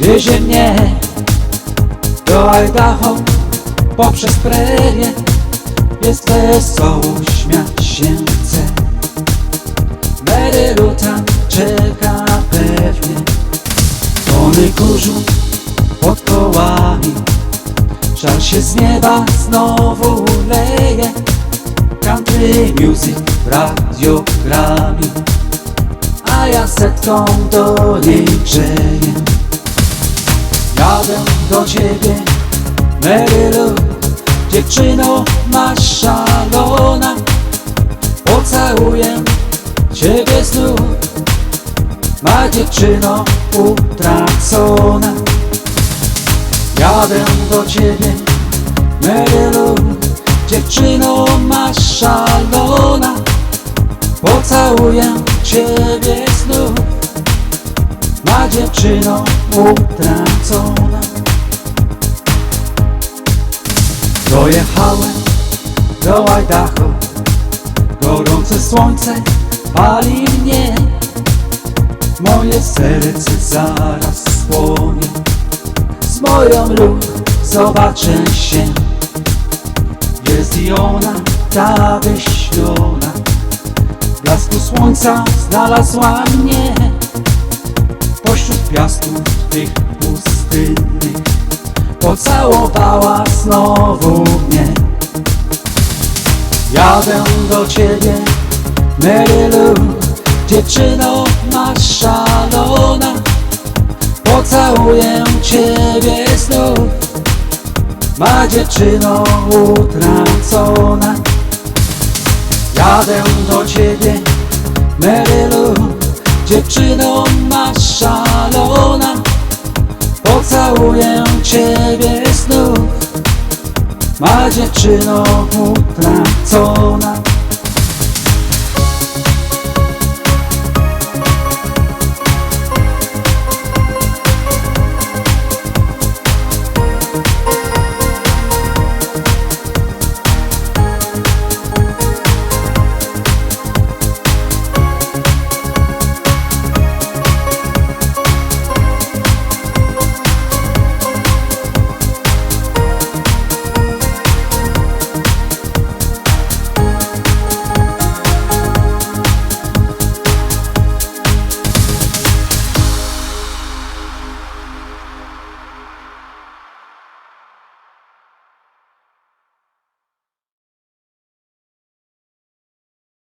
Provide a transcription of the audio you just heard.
Wiezie mnie do Idaho poprzez prerię Jest wesoło, śmiać się chce. Tam czeka pewnie. Tony kurzu pod kołami. Żal się z nieba znowu leje. Country music w radiogramie setką do grzeję Jadę do ciebie, Mary Lou Dziewczyno, masz szalona. Pocałuję ciebie znów. Ma dziewczyno utracona. Jadę do ciebie, Mary Lou Dziewczyno, masz szalona. Pocałuję ciebie dziewczyno utracona. Dojechałem do Idaho. Gorące słońce pali mnie. Moje serce zaraz spłonie. Z moją lub zobaczę się. Jest i ona, ta wyśniona W blasku słońca znalazła mnie Piasków tych pustynnych Pocałowała znowu mnie. Jadę do ciebie, Mary Lou Dziewczyno, masz szalona Pocałuję ciebie znów. Ma dziewczyno utracona Jadę do ciebie, Mary Lou Dziewczyno, masz szalona Pocałuję ciebie znów. Ma dziewczyno utracona